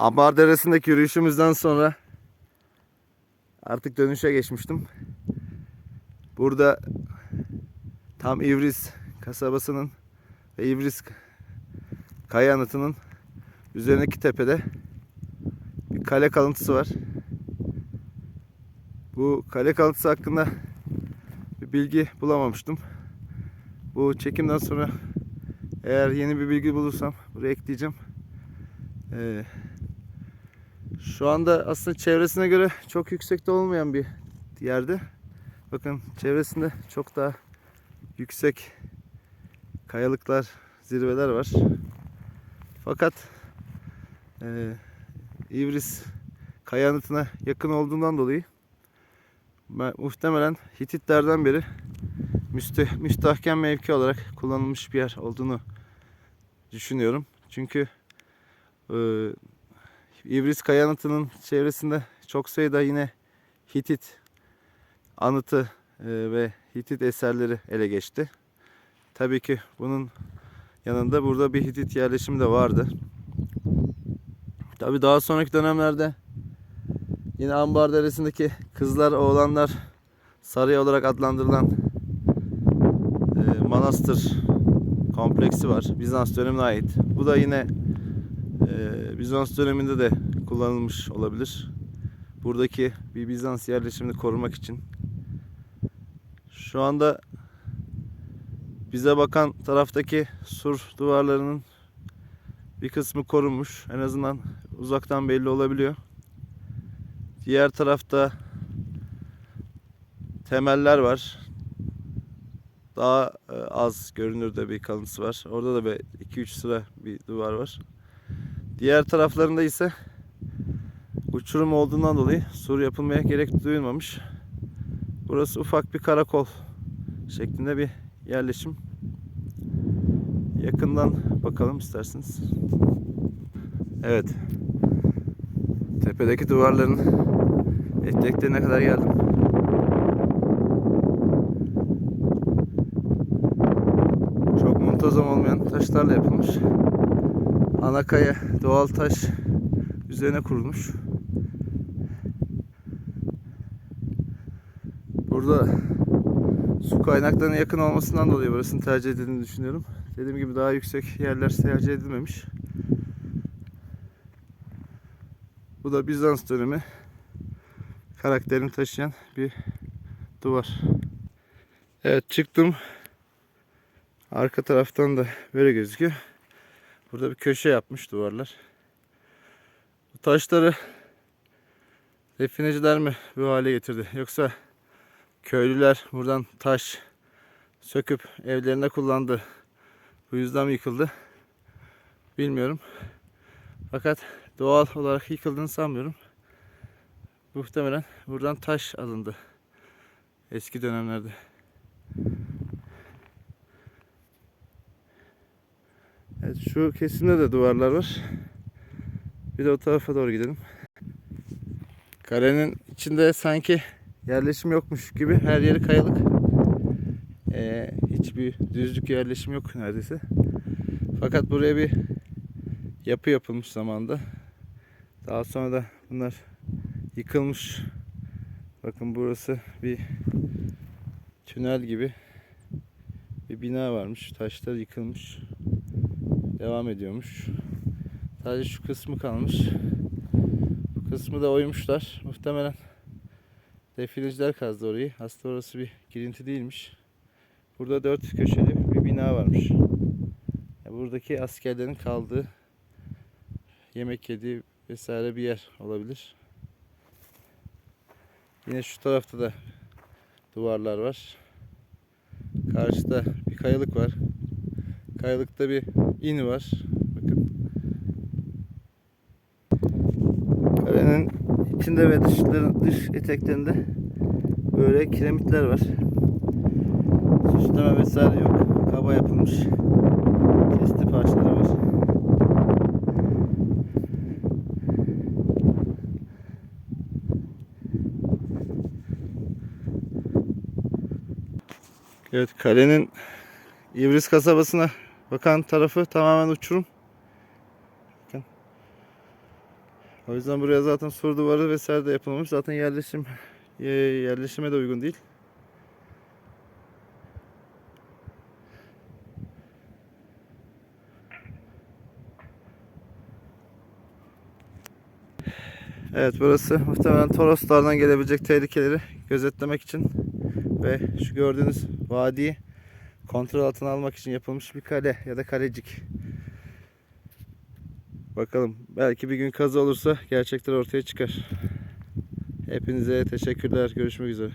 Ambar Deresi'ndeki yürüyüşümüzden sonra artık dönüşe geçmiştim. Burada tam İvriz kasabasının ve İvriz kaya anıtının üzerindeki tepede bir kale kalıntısı var. Bu kale kalıntısı hakkında bir bilgi bulamamıştım. Bu çekimden sonra eğer yeni bir bilgi bulursam buraya ekleyeceğim. Ee, şu anda aslında çevresine göre çok yüksekte olmayan bir yerde. Bakın çevresinde çok daha yüksek kayalıklar, zirveler var. Fakat e, İvris kaya yakın olduğundan dolayı muhtemelen Hititlerden beri müste, müstahkem mevki olarak kullanılmış bir yer olduğunu düşünüyorum. Çünkü e, İvris Kaya Anıtı'nın çevresinde çok sayıda yine Hitit anıtı e, ve Hitit eserleri ele geçti. Tabii ki bunun yanında burada bir Hitit yerleşimi de vardı. Tabii daha sonraki dönemlerde yine Ambar Deresi'ndeki kızlar, oğlanlar sarıya olarak adlandırılan e, manastır kompleksi var. Bizans dönemine ait. Bu da yine e, Bizans döneminde de kullanılmış olabilir. Buradaki bir Bizans yerleşimini korumak için. Şu anda bize bakan taraftaki sur duvarlarının bir kısmı korunmuş. En azından uzaktan belli olabiliyor. Diğer tarafta temeller var. Daha e, az görünürde bir kalıntısı var. Orada da 2-3 sıra bir duvar var. Diğer taraflarında ise uçurum olduğundan dolayı sur yapılmaya gerek duyulmamış. Burası ufak bir karakol şeklinde bir yerleşim. Yakından bakalım isterseniz. Evet. Tepedeki duvarların eteklerine kadar geldim. Çok muntazam olmayan taşlarla yapılmış. Ana kaya doğal taş üzerine kurulmuş. Burada su kaynaklarına yakın olmasından dolayı burasının tercih edildiğini düşünüyorum. Dediğim gibi daha yüksek yerler tercih edilmemiş. Bu da Bizans dönemi karakterini taşıyan bir duvar. Evet çıktım. Arka taraftan da böyle gözüküyor. Burada bir köşe yapmış duvarlar. Bu taşları defineciler mi bu hale getirdi? Yoksa köylüler buradan taş söküp evlerinde kullandı. Bu yüzden mi yıkıldı? Bilmiyorum. Fakat doğal olarak yıkıldığını sanmıyorum. Muhtemelen buradan taş alındı. Eski dönemlerde. Evet şu kesimde de duvarlar var. Bir de o tarafa doğru gidelim. Kalenin içinde sanki yerleşim yokmuş gibi her yeri kayalık. Ee, hiçbir düzlük yerleşim yok neredeyse. Fakat buraya bir yapı yapılmış zamanda. Daha sonra da bunlar yıkılmış. Bakın burası bir tünel gibi bir bina varmış. Taşlar yıkılmış. Devam ediyormuş. Sadece şu kısmı kalmış. Bu kısmı da oymuşlar. Muhtemelen defineciler kazdı orayı. Aslında orası bir girinti değilmiş. Burada dört köşeli bir bina varmış. Buradaki askerlerin kaldığı, yemek yediği vesaire bir yer olabilir. Yine şu tarafta da duvarlar var. Karşıda bir kayalık var. Kayalıkta bir in var. Bakın. Kalenin içinde ve dışların dış eteklerinde böyle kiremitler var. Süsleme vesaire yok. Kaba yapılmış. Testi parçaları var. Evet kalenin İvris kasabasına bakan tarafı tamamen uçurum. Bakın. O yüzden buraya zaten sur duvarı vesaire de yapılmamış. Zaten yerleşim yerleşime de uygun değil. Evet burası muhtemelen Toroslardan gelebilecek tehlikeleri gözetlemek için ve şu gördüğünüz vadiyi kontrol altına almak için yapılmış bir kale ya da kalecik. Bakalım belki bir gün kazı olursa gerçekler ortaya çıkar. Hepinize teşekkürler. Görüşmek üzere.